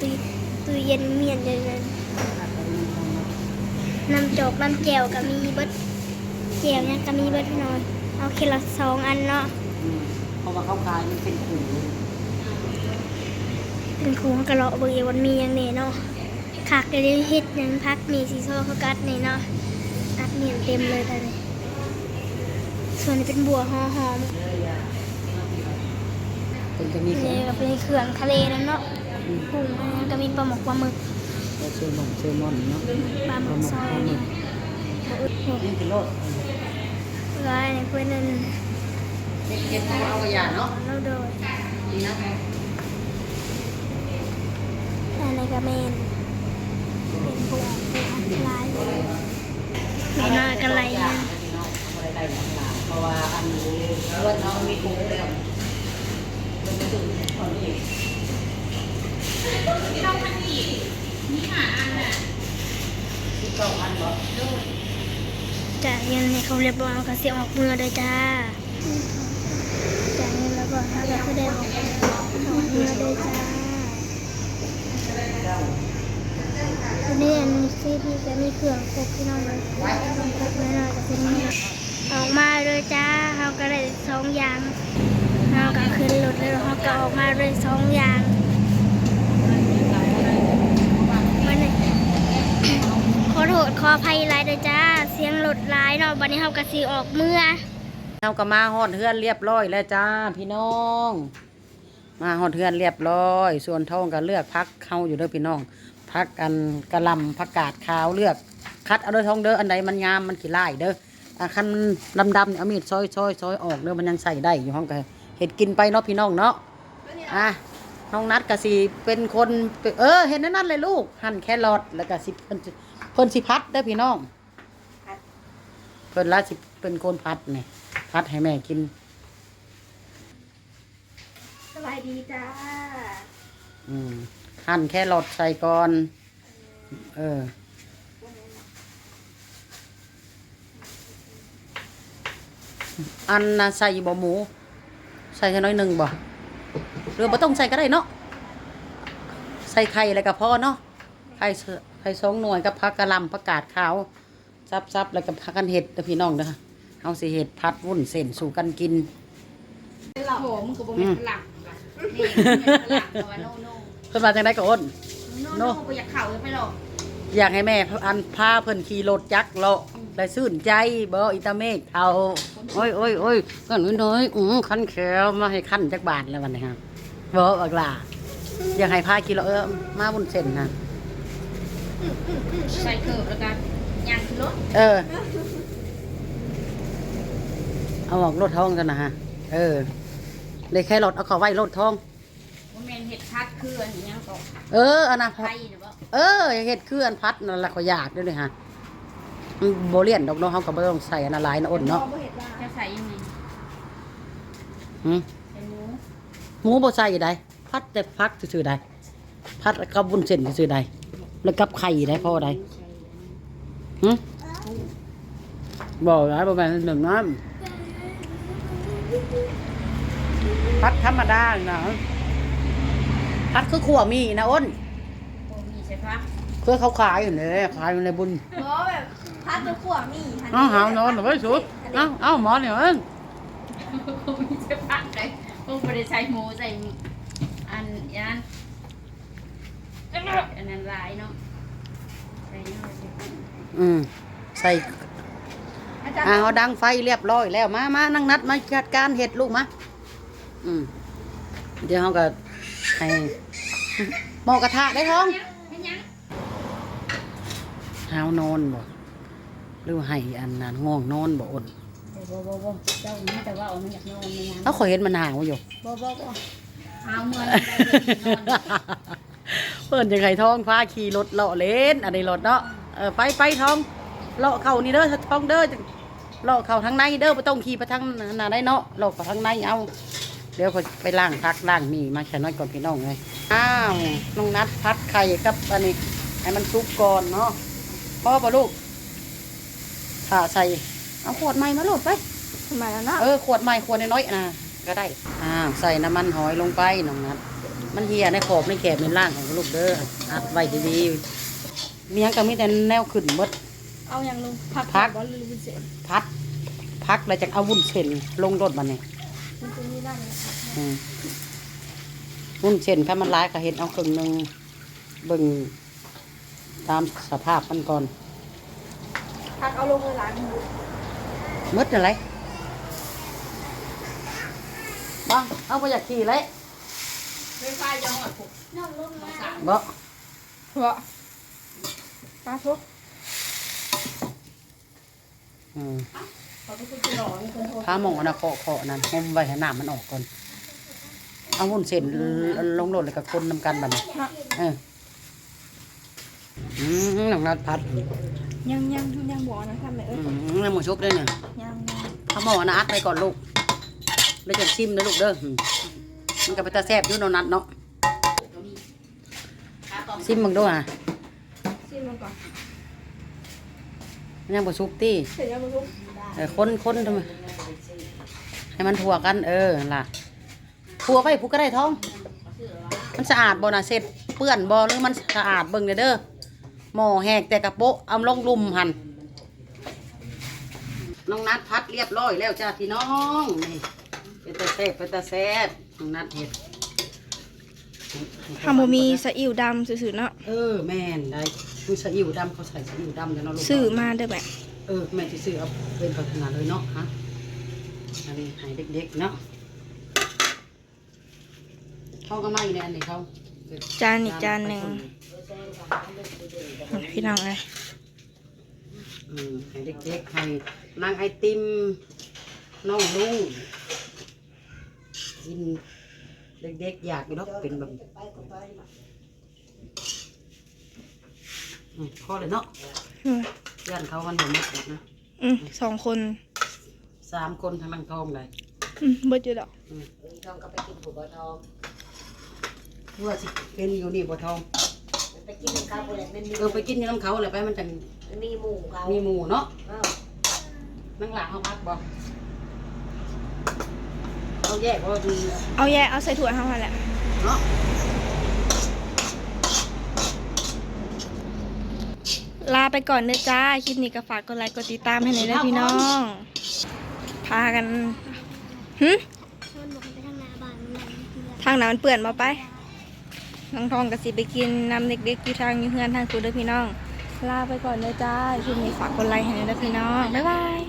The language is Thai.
ตู้ตู้เย็นเมียนเลยนะน้ำโจกน้ำแจ่วก็มีเบิดแจ่วเนี่ยก็มีเบิดพี่น้อยเอาแครอทสองอันเนาะเพราะว่าเขาขายมันเป็นถุงเป็นครูเขาก็เลาะเบอร์วันมีอย่างนี้เนาะคักเลยเฮ็ดหยังพักมีซีโซ่เขากัดนี่เนาะอัดเมียนเต็มเลยตอนนี้ส่วนนี้เป็นบัวหอหอมเป็นจะมีแค่นี่ก็เป็นเครื่องทะเลนั่นเนาะ กุ้งอันนั้นก็มีปลาหมกปลาหมึกเซลมอนเซลมอนเนาะปลาหมึกซอยเนี่ยโอ้โหนี่คือรสร้ายเนี่ยเพื่อนนั่นเก็บเก็บเอาเอาอย่างเนาะเราโดยดีนะอันในกระเมนเป็นพวกเป็นลายมีหน้ากันไรอย่านะงพี่น้องอะไรได้ทั้งหลายเพราะว่าอันนี้เลือดน้องมีถุงแล้วมันจะถึงตอ นนี้ที่เก้าพันบ่จ่ายเงินให้เขาเรียบร้อยเขาก็เสียออกมือเลยจ้าจ่ายเงินแล้วก็เขาก็ได้ออกมือเลยจ้าอันนี้อันนี้ซีพีก็มีเครื่องครบพี่น้องเลยครบแน่นอนก็เป็นนี่ออกมาเลยจ้าเขาก็ได้สองอย่างเขาก็ขึ้นรถแล้วเขาก็ออกมาเลยสองอย่างวันนี้ ขอโทษข อภัยหลายเด้อจ้า เสียงรถหลายเนาะบัดนี้เฮาก็สิออกเมื่อเราก็มาฮอดเฮือนเรียบร้อยแล้วจ้าพี่น้อง มาฮอดเฮือนเรียบร้อย ส่วนท้องก็เลือกพักเข้าอยู่เด้อพี่น้อง พักกันกระลำผักกาดขาวเลือก คัดเอาเด้อท้องเด้ออันใดมันงามมันขี้ไล่เด้ออะคันดำๆเนี่ยเอามีดซอยซอยซอยออกเด้อมันยังใส่ได้อยู่ห้องก็เห็ดกินไปเนาะพี่น้องเนาะอะ น้องนัดก็สิเป็นคนเออ เห็นนั่นนั่นเลยลูก หั่นแครอทแล้วก็สิเพิ่นสิเพิ่นสิพัดเด้อพี่น้องเพิ่นละสิเป็นคนพัดเนี่ยพัดให้แม่กินสบายดีจ้าอืมหั่นแค่รอทใส่ก่อน เอออันน่ะใส่บ่หมู ใส่แค่น้อยหนึ่งบ่ หรือบ่ต้องใส่ก็ได้เนาะใส่ไข่อะไรก็พอเนาะไข่เสไข่สองหน่วยกับผักกะหล่ำผักกาดขาวซับๆแล้วก็ผักกันเห็ดเด้อพี่น้องเด้อเอาสิเห็ดพัดวุ่นเส้นสู่กันกินโอ้โหมึงก็บ่แม่นฝรั่งว่ะนี่มึงเป็นฝรั่งแต่ว่าโนโนเพิ่นมาจังไดก็อ้นโนโน่โนบ่อยากเข้าเลยไปหรอกอยากให้แม่อันพาเพิ่นขี่รถจักรเลาะได้ซื่นใจบ่อิตาเมฆเอาโอ้ยโอ้ยโอ้ยก็หนูน้อยอือคันแขวมาให้คันจักบาทแล้ววันนี้ฮะบ่ บักล่ะอยากให้พาขี่รถเออมาบนเส้นนะใส่เกิบแล้วกันยางขึ้นรถเออ เอาออกรถทองกันนะฮะ เออเลยแค่รถเอาเข้าไว้รถทองบ่แม่นเห็ดพัดคืออันนี้ยังก็เอออันนะไทยน่ะบ่เออเฮ็ดคืออันพัดนั่นแหละเขาอยากเด้วยเลยฮะมันบ่เลี่ยนดอกเนาะเฮาก็บ่ต้องใส่อันละลายนะอ้นเนาะจะใส่ยังไงหืมใส่ หมูหมูบ่ใส่ได้พัดแต่พักซื่อๆได้พัดกับบุญเส้นซื่อๆได้แล้วกับไข่ได้พอได้หึบ่ได้บ่แม่นหนึ่งน้ำพัดธรรมดานะพัดคือขัวมีนะอ้นบ่มีใส่พักเพื่อเขาขายอยู่เลยขายอยู่ในบุญเพราะแบบพัดจะขวมีหันเอ้าหาวนอนหน่อยไว้สุดเอ้าเอ้าหมอเนี่ยเอิ้นบ่มีใส่พั กเลยบ่บ่ได้ใส่หมูใส่อันยันอันนั้นหลายเนาะใส่น้อยใส่พักอืมใส่อาจารย์อ่าเอาดังไฟเรียบร้อยแล้วมามานั่งนัดมาจัดการเห็ดลูกมาอืมเดี๋ยวเขาก็ให้หมอกระทะได้ท้องเป็นหยังหาวนอนบ่หรือว่าให้อันนั้นง่วงนอนบ่อ่อน บ่บ่บ่เจ้านี่แต่ว่าเอามันอยากนอนในงานเอาขอยเห็นมันหาวอยู่ บ่บ่บ่เอาเมื่อเพิ่นจังไห้ท้องพาขี่รถเลาะเล่นอันนี้รถเนาะเออไปไปท้องเลาะเข้านี่เด้อท้องเด้อเลาะเข้าทางในเด้อบ่ต้องขี่ไปทางหน้าได้เนาะเลาะไปทางในเอาเดี๋ยวเขาไปล้างพักล้างมีมาแค่น้อยก่อนพี่น้องเลยอ้าวน้องนัดพัดไข่กับอันนี้ให้มันสุกก่อนเนาะพ่อปะลูกถ้าใส่ เอาขวดใหม่มาโหลดไปทำไมล่ะเนาะเออขวดใหม่ขวดน้อยๆนะก็ได้อ้าวใส่น้ำมันหอยลงไปน้องนัดมันเหี่ยในขอบในแกบในล่างของลูกเด้ออัดไว้ดีๆเมียงก็มีแต่แนวขึ้นหมดเอาอย่างลุงพักพักบอลลูนเสร็จพัดพักแล้วจะเอาวุ้นเส้นลงรถมันนี่มันจะมีนั่นอืมวุ้นเส้นถ้ามันร้ายก็เห็นเอาครึ่งหนึ่งเบิ่งตามสภาพมันก่อนพักเอาลงเลยหลาน มืดอะไรบ้างเอาไปอยากขี่เลยไฟฟ้ายังหมดปุ๊บน้องลูกมาบ่เพราะปลาทุกอืมเขาไปคุยหล่อมีคนโทรพาหมองอันนะเคาะเคาะนั่นงมไว้ให้น้ำมันออกก่อน เอาวุ้นเส้นลงรถเลยกับคนนำกันบัดนี้เอออืมน้องนัดพัด ยังยังยังบอกนะทำไมเอ้อืยมน้ำหมูชุบด้วยเนี่ยยังยังเอาหมอนะอัดไปก่อนลูกแล้วจะชิมนะลูกเด้ออืมมันก็ไปตาแซ่บอยู่เนาะนัดเนาะชิมมึงด้วยอะชิมมันก่อนมันยังบ่ชุบตี้เสร็จยังลุงเออคนคนทำไมให้มันทั่วกัน เออล่ะทั่วไปผู้ก็ได้ท้อง มันสะอาดบ่น่ะเสร็จเปื้อนบ่หรือมันสะอาดเบิ่งเด้อเด้อ หม้อแหกแต่กระโปะเอาลงลุมหันน้องนัดพัดเรียบร้อยแล้วจ้าพี่น้องนี่เป็นตาแซ่บเป็นตาแซ่บน้องนัดเห็ดทำบะมีสะอิ่วดำสื่อๆเนาะเออแม่นได้ดูสะอิวดำเขาใส่สะอิวดำเดี๋ยวเนาะลูกสื่อมาเด้อแบบเออแม่ที่ซื้อเอาเป็นพัฒนาเลยเนาะฮะอันนี้ให้เด็กๆเนาะเขาก็ไม่เนี่ยอันนี้เขาจานอีกจานหนึ่ง พี่น้องเลยอืมให้เด็กๆให้นางไอติมน้องลุงกินเด็กๆอยากอยู่เนาะเป็นแบบอืมพอเลยเนาะอืมย่านเขามันบ่หมดนะอืมสองคนสามคนทางนังทองเลยอืมเบิดอยู่ดอกทองก็ไปกินผัวบ่ทองเพื่อสิเป็นอยู่นี่บ่ทอง ไปกินข้าวโพดแม่นเออไปกินอยู่น้ำเขาเลยไปมันจังมีหมูเขามีหมูเนาะเออนั่งหลังเขาพักบ่เขาแยกว่าดีเอาแยกเอาใส่ถ้วยเข้ามาแหละเนาะลาไปก่อนเด้อจ้า คลิปนี้ก็ฝากกดไลค์กดติดตามให้หน่อยนะพี่น้อง พากันหึชวนบอกให้ไปทางหน้าบ้านมันนั่นเพื่อน ทางนั้นมันเปื่อนมาไป น้องทองกับสิไปกินนำเด็กๆอยู่ทางอยู่เฮือนทางกูเด้อพี่น้อง ลาไปก่อนเด้อจ้าคลิปนี้ฝากกดไลค์ให้เด้อยพี่น้อง บ๊ายบาย